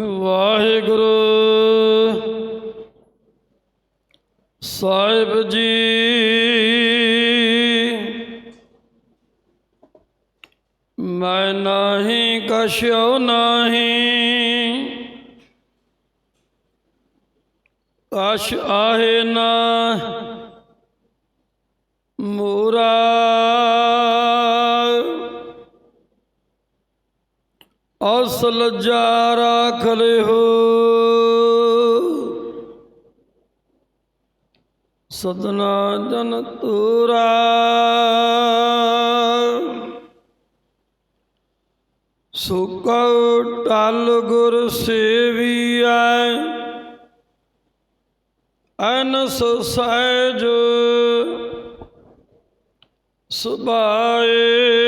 ਵਾਹਿਗੁਰੂ। ਸਾਹਿਬ ਜੀ। ਮੈਂ ਨਹੀਂ ਕਛੁ ਨਹੀਂ। ਕਛ ਆਹੇ ਨਾ। ਮੂਰਾ ਅਸਲ ਜਾ ਰਾਖ ਲਿਓ ਸਦਨਾ ਜਨ ਤੂਰਾ ਸੁਕਉ ਟਲ ਗੁਰ ਸੇਵੀਐ। ਅਨਸ ਸਹਿਜ ਸੁਭਾਏ।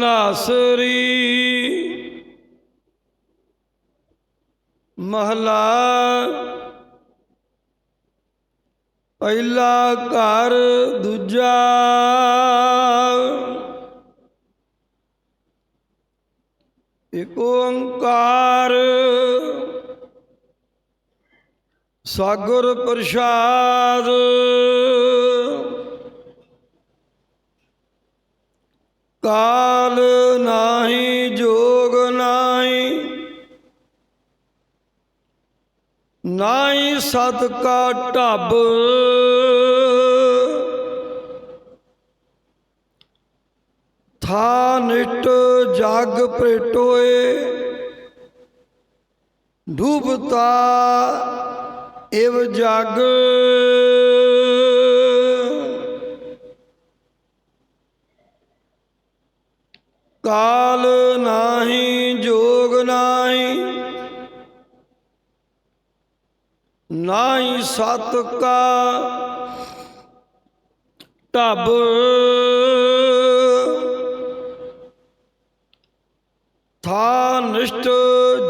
ਤਨਾਸਰੀ ਮਹਲਾ ਪਹਿਲਾ ਘਰ ਦੂਜਾ ਏਕ ਓੰਕਾਰ ਸਾਗਰ ਪ੍ਰਸਾਦ ਕਾਲ ਨਾਹੀ, ਜੋਗ ਨਾਹੀ। ਨਾਹੀ ਸਤ ਕਾ ਢਬ। ਥਾ ਨਿਟ ਜਗ ਪ੍ਰਟੋਏ। ਡੂਬਤਾ ਇਵ ਜਗ। ਕਾਲ ਨਾਹੀ, ਜੋਗ ਨਾਹੀ। ਨਾਹੀ ਸਤ ਕਾ ਢਬ। ਥਾ ਨਿਸ਼ਟ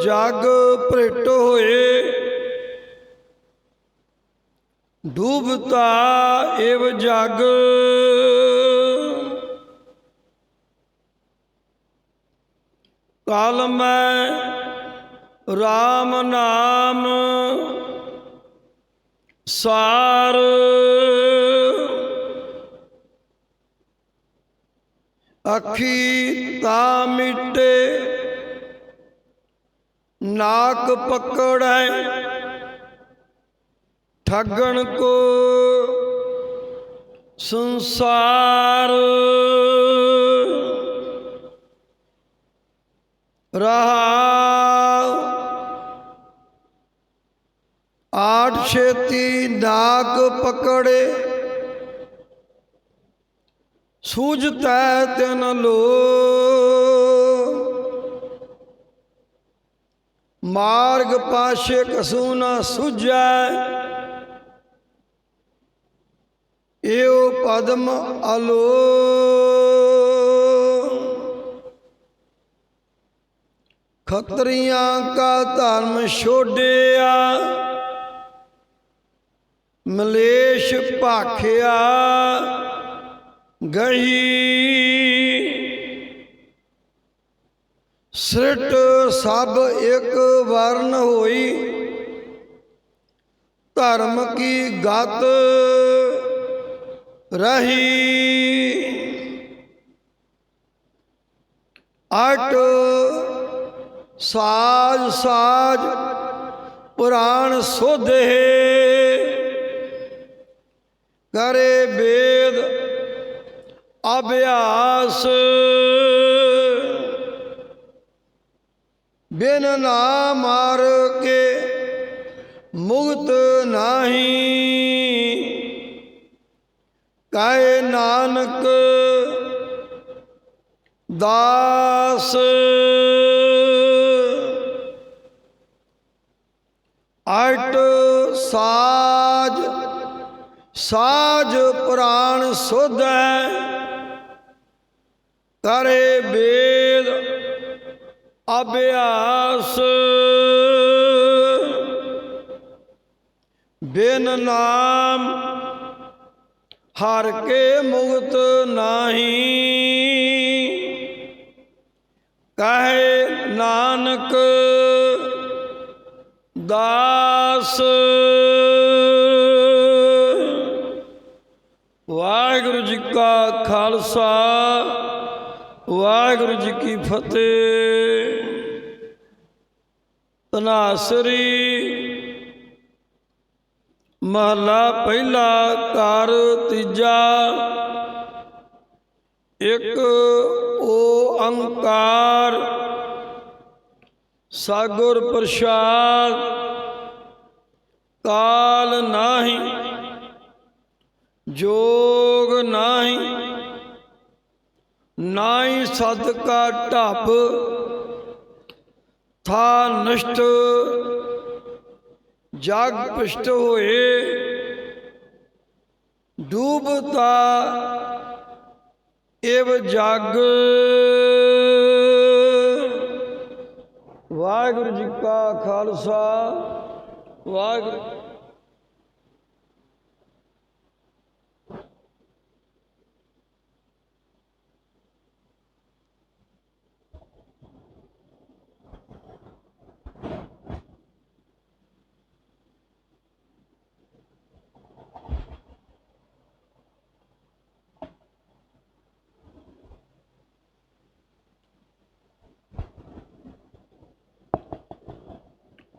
ਜਗ ਭ੍ਰਿਟ ਹੋਏ। ਡੂਬਤਾ ਏਵ ਜਗ। ਕਾਲ ਮੈਂ RAM ਨਾਮ ਸਾਰ। ਅੱਖੀ ਤਾ ਮਿਟੇ ਨਾਕ ਪਕੜੈ ਠੱਗਣ ਕੋ ਸੰਸਾਰ। ਰਹਾ ਆਠ ਛੇਤੀ ਨਾਕ ਪਕੜੇ। ਸੂਝਤੈ ਤਿਨ ਲੋ। ਮਾਰਗ ਪਾਸ਼ੇ ਕਸੂ ਨਾ ਸੁਝੈ। ਏਉ ਪਦਮ ਅਲੋ ਖਤਰੀਆਂ ਕਾ ਧਰਮ ਛੋੜਿਆ ਮਲੇਸ਼ ਭਾਖਿਆ, ਗਹੀ ਸ੍ਰਿਟ ਸਭ ਇੱਕ ਵਰਨ ਹੋਈ, ਧਰਮ ਕੀ ਗਤ ਰਹੀ। ਅਟ ਸਾਜ ਸਾਜ ਪੁਰਾਣ ਸੋਧੇ ਕਰੇ ਵੇਦ ਅਭਿਆਸ। ਬਿਨ ਨਾ ਮਾਰ ਕੇ ਮੁਕਤ ਨਾਹੀ। ਕਾਇ ਨਾਨਕ ਦਾਸ ਅਟ ਸਾਜ ਸਾਜ ਪ੍ਰਾਣ ਸੁਧੈ, ਕਰੇ ਵੇਦ ਅਭਿਆਸ। ਬਿਨ ਨਾਮ ਹਰ ਕੇ ਮੁਕਤ ਨਾਹੀ। ਕਹੇ ਨਾਨਕ ਦਾਸ ਵਾਹਿਗੁਰੂ ਜੀ ਕਾ ਖਾਲਸਾ, ਵਾਹਿਗੁਰੂ ਜੀ ਕੀ ਫਤਿਹ। ਤਨਾਸਰੀ ਮਹਲਾ ਪਹਿਲਾ ਘਰ, ਤੀਜਾ, ਇੱਕ ਅੰਕਾਰ ਸਾਗੁਰ ਪ੍ਰਸਾਦ, ਕਾਲ ਨਾਹੀ, ਜੋਗ ਨਾਹੀ ਨਾਹੀ ਸਦ ਕਾ ਢਪ, ਥਾ ਨਸ਼ਟ, ਜਗ ਪਿਸ਼ਟ ਹੋਏ, ਡੂਬਤਾ ਏਵ ਜਗ। ਵਾਹਿਗੁਰੂ ਜੀ ਕਾ ਖਾਲਸਾ, ਵਾਹਿਗੁਰੂ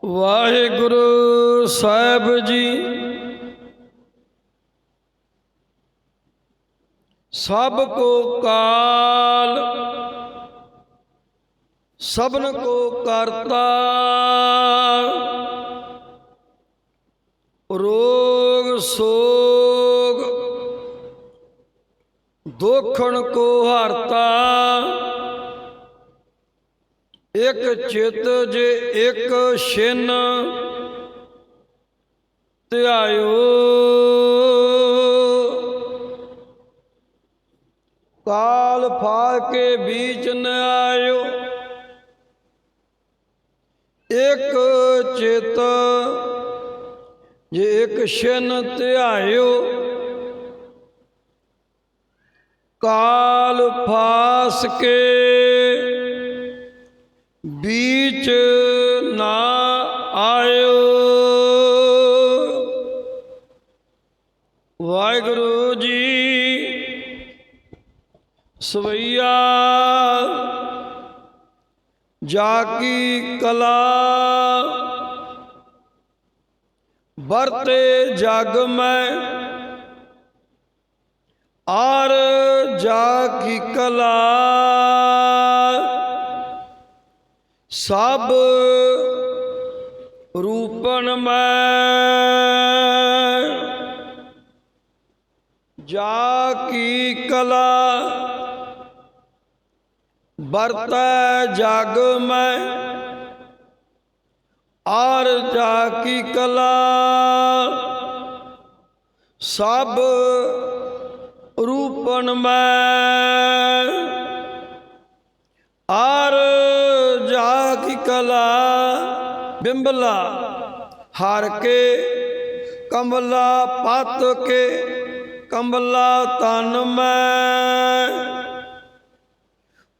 ਵਾਹਿਗੁਰੂ ਸਾਹਿਬ ਜੀ। ਸਭ ਕੋ ਕਾਲ ਸਭਨ ਕੋ ਕਰਤਾ। ਰੋਗ ਸੋਗ ਦੁਖਣ ਕੋ ਹਰਤਾ। ਇਕ ਚਿਤ ਜੇ ਇਕ ਛਿਨ, ਧਿਆਇਓ। ਕਾਲ ਫਾਲ ਕੇ ਬੀਚ ਨ ਆਇਓ। ਇੱਕ ਚਿਤ ਜੇ ਇਕ ਛਿਨ, ਧਿਆਇਓ। ਕਾਲ ਫਾਸ ਕੇ ਬੀਚ ਨਾ ਆਇਓ। ਵਾਹਿਗੁਰੂ ਜੀ ਸਵਈਆ ਜਾ ਕੀ ਕਲਾ ਵਰਤੇ ਜਗ ਮੈਂ ਆਰ ਜਾ ਕੀ ਕਲਾ। ਸਭ ਰੂਪਨ ਮੈਂ ਜਾ ਕੀ ਕਲਾ ਵਰਤੈ ਜਗ ਮੈਂ, ਆਰ ਜਾ ਕੀ ਕਲਾ ਸਭ ਰੂਪਨ ਮੈਂ, ਆਰ ਜਾ ਕੀ ਕਲਾ ਬਿੰਬਲਾ ਹਾਰ ਕੇ ਕਮਲਾ ਪਤ ਕੇ ਕਮਲਾ ਤਨ ਮੈਂ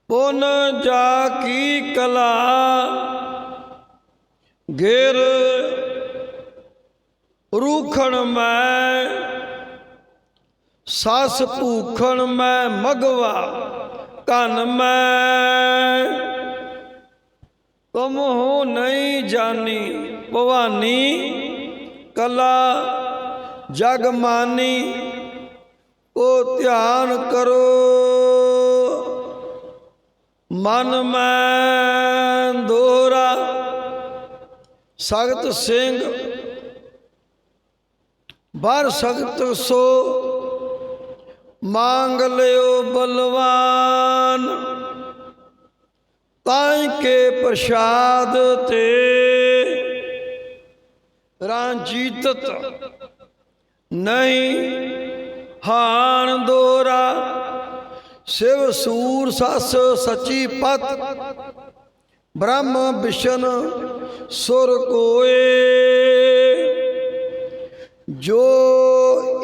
ਪੁਨ ਜਾ ਕੀ ਕਲਾ ਗਿਰ ਰੂਖਣ ਮੈਂ ਸਸ ਭੂਖਣ ਮੈਂ ਮਗਵਾ ਕਨ ਮੈਂ ਤੁਮ ਹੋ ਨਹੀਂ ਜਾਣੀ ਭਵਾਨੀ, ਕਲਾ, ਜਗ ਮਾਨੀ, ਕੋ ਧਿਆਨ ਕਰੋ। ਮਨ ਮੈਂ ਦੋਰਾ ਸਖਤ ਸਿੰਘ, ਬਰ ਸਖਤ ਸੋ, ਮੰਗ ਲਿਓ ਬਲਵਾਨ। ਤਾਈ ਕੇ ਪ੍ਰਸ਼ਾਦ ਤੇ ਰਾਂਜੀਤਤ ਨਹੀਂ ਹਾਨ ਦੋਰਾ। ਸਿਵ ਸੂਰ ਸਸ ਸਚੀ ਪਤ, ਬ੍ਰਹਮ ਵਿਸ਼ਨ ਸੁਰ ਕੋਏ। ਜੋ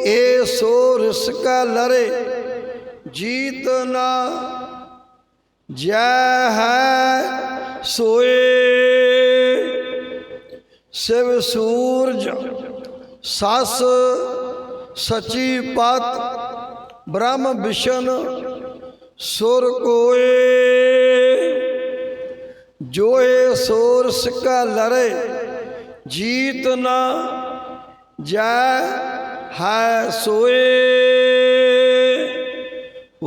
ਏ ਸੋ ਰਿਸਕਾ ਲਰੇ, ਜੀਤ ਨਾ ਜੈ ਹੈ ਸੋਏ ਸਿਵ ਸੂਰਜ ਸਸ ਸਚੀ ਪਤ ਬ੍ਰਹਮ ਵਿਸ਼ਨ ਸੁਰ ਕੋਏ ਜੋਏ ਸੋਰਸ ਕਾ ਲਰੇ ਜੀਤ ਨਾ ਜੈ ਹੈ ਸੋਏ